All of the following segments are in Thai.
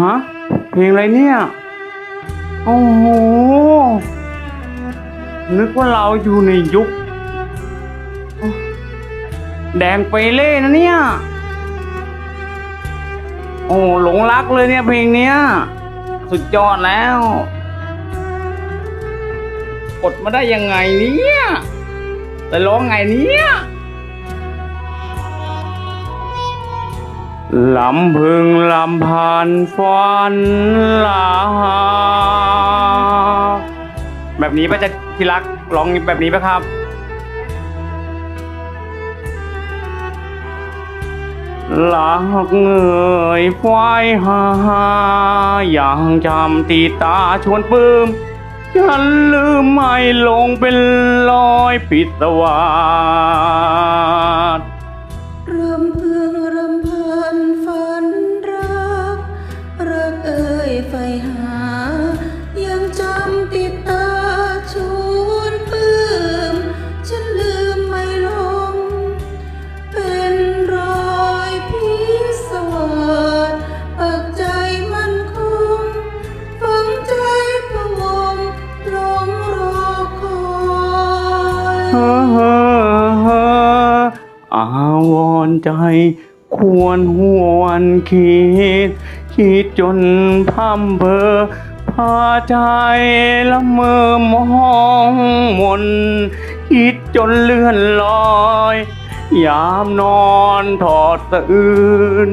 ฮะเพลงอะไรเนี่ย โอ้โห นึกว่าเราอยู่ในยุค แดงไปเล่นะเนี่ย โอ้หลงรักเลยเนี่ยเพลงเนี้ย สุดยอดแล้ว กดมาได้ยังไงเนี่ยแต่ร้องไงเนี่ย ลำพึงลำพันฟันลาแบบนี้ป่ะจะที่รักร้องแบบนี้ป่ะครับ หลักเงยควายหาอย่างจำตีตาชวนปื้มฉันลืมไม่ลงเป็นรอยปิดตวา อาวรใจ ควรหวนคิด คิดจนพำเพอพาใจละเมอมองมน คิดจนเลื่อนลอย ยามนอนถอดตื่น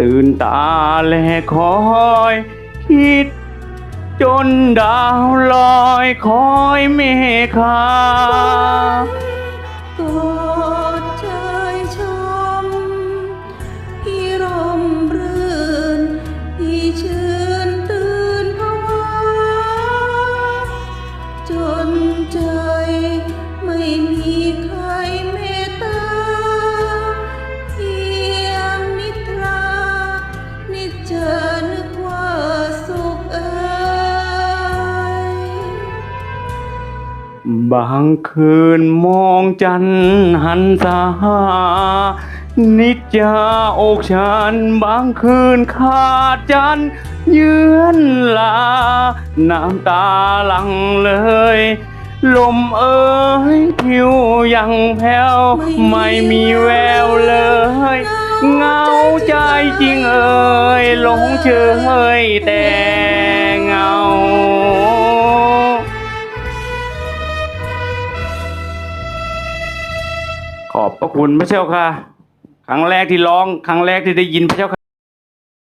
ตื่นตาแลคอย คิดจนดาวลอยคอยเมฆา บางคืนมองจันหันตานิจจาอกฉัน บางคืนขาดจันเยือนลา น้ำตาหลังเลย ลมเอ้ยผิวยังแผ้วไม่มีแววเลยเงาใจจริงเอ่ยหลงเชยแต่ ขอบพระคุณพระเจ้าค่ะ ครั้งแรกที่ร้อง ครั้งแรกที่ได้ยินพระเจ้าค่ะ